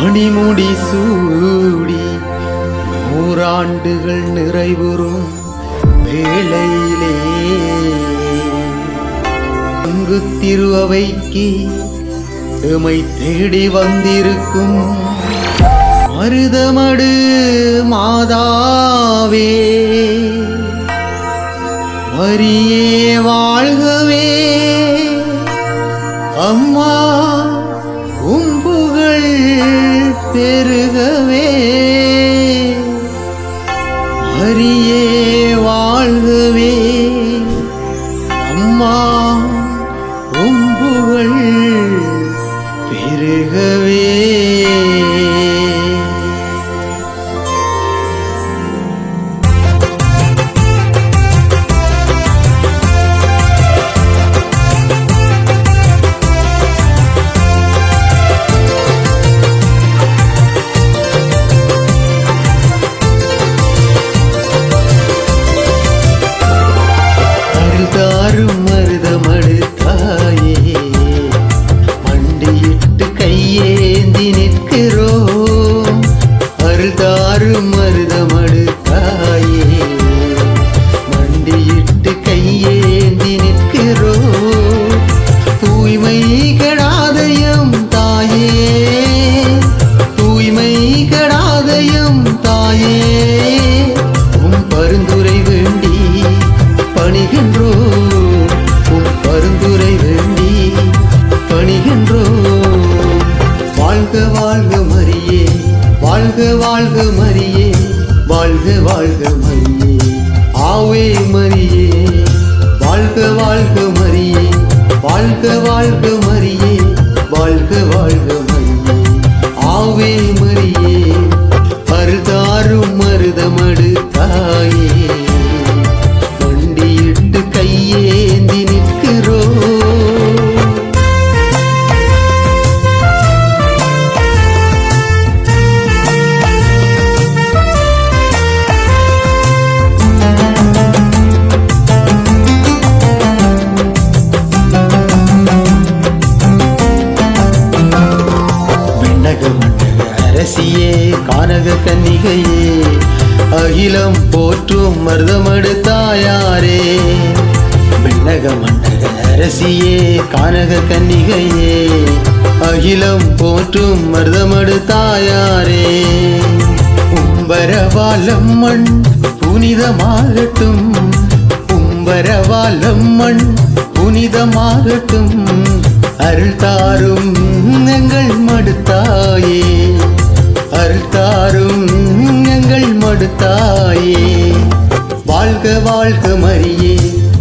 மணிமுடி சூடி நூறாண்டுகள் நிறைவுறும் வேளையிலே. அங்கு திருவைக்கு எமை தேடி வந்திருக்கும் மருதமடு மாதாவே. வரியே வாழ்கவே அம்மா. பெருகவே. வரியே வாழ்கவே. அம்மா உம்புகள் பெருகவே. வாழ்க வாழ்க மரியே. ஆவே மரியே வாழ்க வாழ்க மரியே. வாழ்க வாழ்க மரியே வாழ்க வாழ்க கன்னிகையே அகிலம் போற்றும் மருதமடு தாயாரே. விண்ணக மண்டக அரசியே கானக கன்னிகையே. அகிலம் போற்றும் மருதமடு தாயாரே. உம்பரவாலம்மண் புனிதமாகட்டும். உம்பரவாலம்மண் புனிதமாகட்டும். அருள் தாரும் எங்கள் மடுத்தாயே. அருள் தாரும் தாயே. வாழ்க வாழ்க மரியே.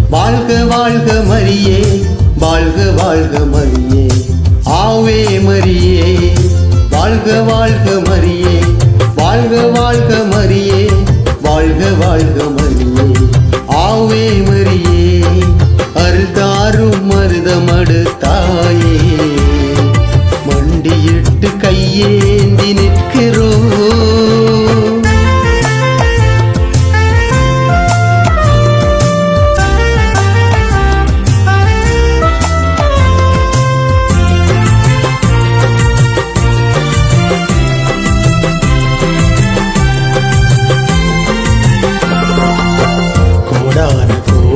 வாழ்க வாழ்க மரியே. வாழ்க வாழ்க மரியே. ஆவே மரியே. வாழ்க வாழ்க மரியே. வாழ்க வாழ்க மரியே. வாழ்க வாழ்க மரியே. ஆவே மரியே. அருள்தாரும் மருதமடு தாயே. மண்டியிட்டு கையேந்தி நிற்கிறோம்.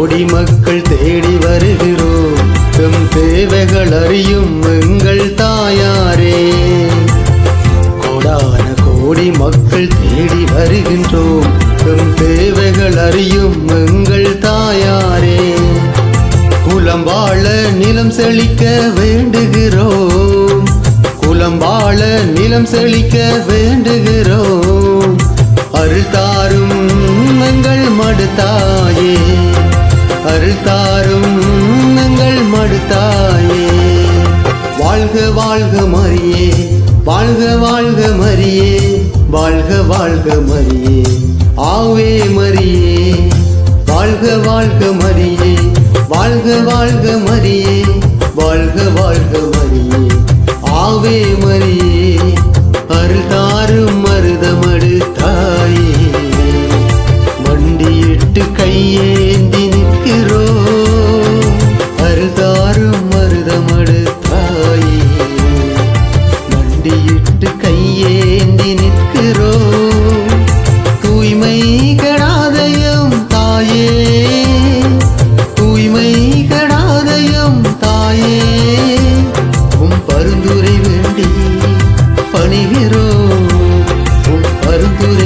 கோடி மக்கள் தேடி வருகிறோம். எம் தேவைகள் அறியும் எங்கள் தாயாரே. கோடான கோடி மக்கள் தேடி வருகின்றோம். எம் தேவைகள் அறியும் எங்கள் தாயாரே. குலம் வாழ நிலம் செழிக்க வேண்டுகிறோம். குலம் வாழ நிலம் செழிக்க வேண்டுகிறோம். அருள் தாரும் எங்கள் மடுத்தாயே. அருள் தாரும் எங்கள் மடுத்தாயே. வாழ்க வாழ்க மரியே வாழ்க வாழ்க மரியே வாழ்க வாழ்க மரியே. ஆவே மரியே வாழ்க வாழ்க மரியே வாழ்க வாழ்க மரியே வாழ்க வாழ்க மரியே. கடாதயம் தாயே. தூய்மை கடாதயம் தாயே. உம் பருந்துரை வேண்டி பணிகிறோம். உம் பருந்துரை